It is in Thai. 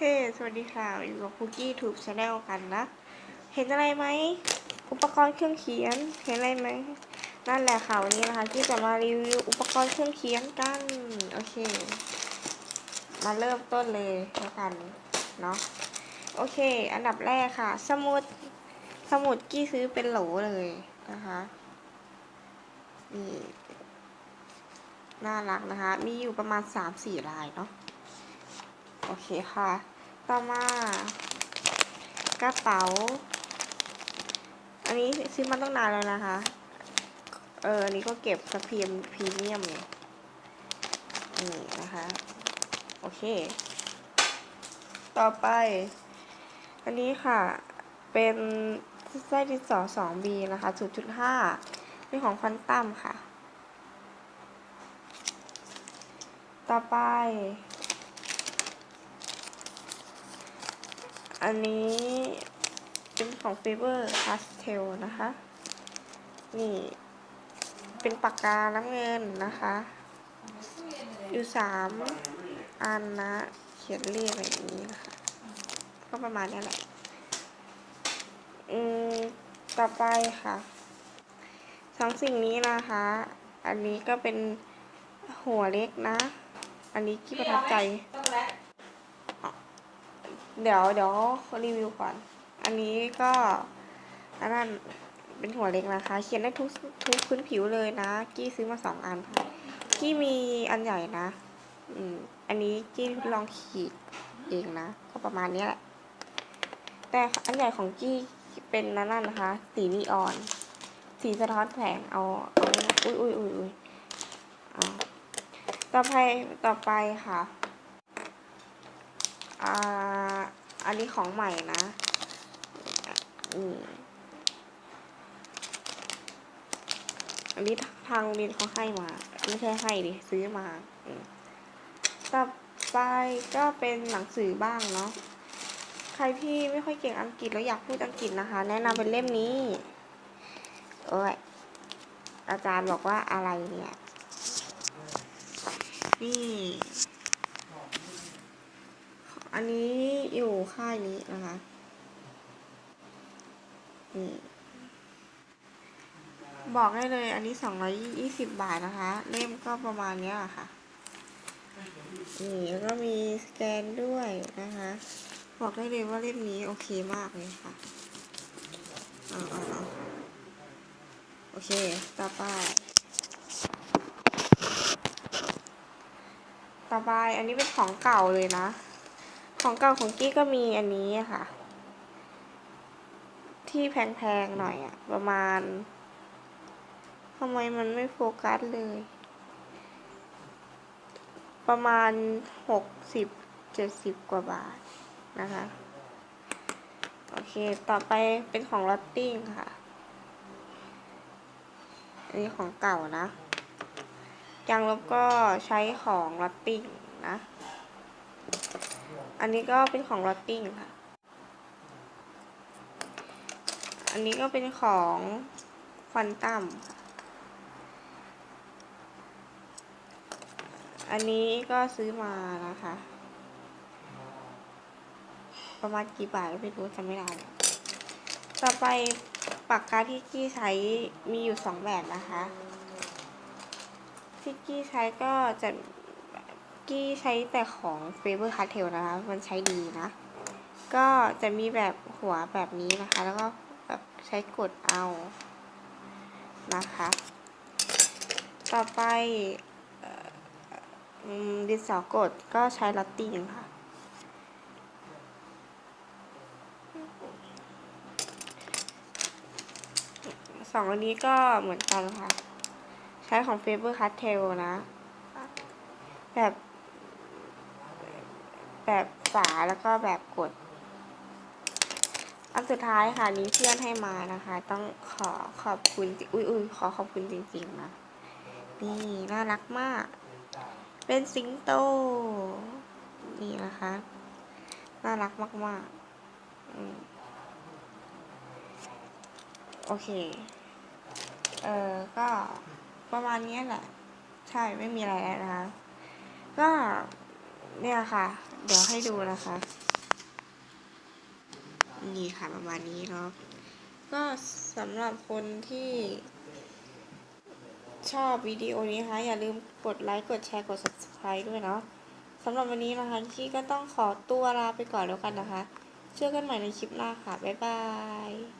เฮ้สวัสดีค่ะ อยู่กับคุกกี้ทูบชาแนลกันนะ เห็นอะไรไหม อุปกรณ์เครื่องเขียน เห็นอะไรไหม นั่นแหละค่ะวันนี้นะคะที่จะมารีวิวอุปกรณ์เครื่องเขียนกัน โอเค มาเริ่มต้นเลยแล้วกัน เนาะ โอเค อันดับแรกค่ะ สมุด สมุดกี้ซื้อเป็นโหลเลยนะคะ นี่ น่ารักนะคะ มีอยู่ประมาณ3-4ลายเนาะ โอเคค่ะ ต่อมา กระเป๋า อันนี้ซื้อมาตั้งนานแล้วนะคะ เออ อันนี้ก็เก็บสเพียมพรีเมียมนี่นะคะ โอเค ต่อไป อันนี้ค่ะ เป็นไส้ดินสอ 2B นะคะ 0.5 เป็นของควันตัมค่ะ ต่อไป อันนี้เป็นของ Faber Castell นะคะ นี่ เป็นปากกาน้ำเงินนะคะ อยู่สามอันนะ เขียนเลขอะไรอย่างนี้นะคะ ก็ประมาณนี้แหละ อืม ต่อไปค่ะสองสิ่งนี้นะคะ อันนี้ก็เป็นหัวเล็กนะ อันนี้ที่ประทับใจ เดี๋ยวเดี๋ยวรีวิวก่อน อันนี้ก็อันนั้นเป็นหัวเล็กนะคะ เขียนได้ทุกทุกพื้นผิวเลยนะ กี้ซื้อมาสองอันค่ะ กี้มีอันใหญ่นะ อืม อันนี้กี้ลองขีดเองนะ ก็ประมาณนี้แหละ แต่อันใหญ่ของกี้เป็นนั่นนะคะ สีนีออน สีสะท้อนแสง เอาเอาอุ้ยอุ้ยอุ้ยอุ้ยต่อไปต่อไปค่ะ อ่า อันนี้ของใหม่นะอันนี้ทางโรงเรียนเขาให้มา ไม่ใช่ให้ดิซื้อมาต่อไปก็เป็นหนังสือบ้างเนาะ ใครที่ไม่ค่อยเก่งอังกฤษแล้วอยากพูดอังกฤษนะคะ แนะนำเป็นเล่มนี้ โอ้ย อาจารย์บอกว่าอะไรเนี่ย นี่ อันนี้อยู่ค่ายนี้นะคะนี่บอกได้เลย อันนี้สองร้อยยี่สิบบาทนะคะ เล่มก็ประมาณเนี้ยค่ะนี่แล้วก็มีสแกนด้วยนะคะ บอกได้เลยว่าเล่มนี้โอเคมากเลยค่ะเอาเอาเอาโอเค ต่อไป ต่อไปอันนี้เป็นของเก่าเลยนะ ของเก่าของกี้ก็มีอันนี้ค่ะ ที่แพงๆหน่อยอะประมาณทำไมมันไม่โฟกัสเลย ประมาณหกสิบเจ็ดสิบกว่าบาทนะคะ โอเค ต่อไปเป็นของลอตติ้งค่ะ อันนี้ของเก่านะยางลบก็ใช้ของลอตติ้งนะ อันนี้ก็เป็นของลอตติ้งค่ะ อันนี้ก็เป็นของควอนตัมค่ะอันนี้ก็ซื้อมานะคะ ประมาณกี่บาทไม่รู้จำไม่ได้ ต่อไปปากกาที่กี้ใช้มีอยู่สองแบบนะคะ ที่กี้ใช้ก็จะ กี้ใช้แต่ของ Faber Castell นะคะ มันใช้ดีนะ ก็จะมีแบบหัวแบบนี้นะคะ แล้วก็แบบใช้กดเอานะคะ ต่อไปดินสอกดก็ใช้ลอตติ้งค่ะ สองอันนี้ก็เหมือนกันค่ะ ใช้ของ Faber Castell นะ แบบ แบบฝาแล้วก็แบบกด อันสุดท้ายค่ะนี้เพื่อนให้มานะคะ ต้องขอขอบคุณอุ้ยอุ้ยขอขอบคุณจริงๆนะนี่น่ารักมาก เป็นสิงโต นี่นะคะ น่ารักมากๆอืโอเค เออก็ประมาณนี้แหละ ใช่ไม่มีอะไรแล้วนะคะก็เนี่ยค่ะ เดี๋ยวให้ดูนะคะ นี่ค่ะประมาณนี้เนาะก็สำหรับคนที่ชอบวิดีโอนี้นะคะ อย่าลืมกดไลค์กดแชร์กด subscribe ด้วยเนาะสำหรับวันนี้นะคะที่ก็ต้องขอตัวลาไปก่อนแล้วกันนะคะ เจอกันใหม่ในคลิปหน้าค่ะ บ๊ายบาย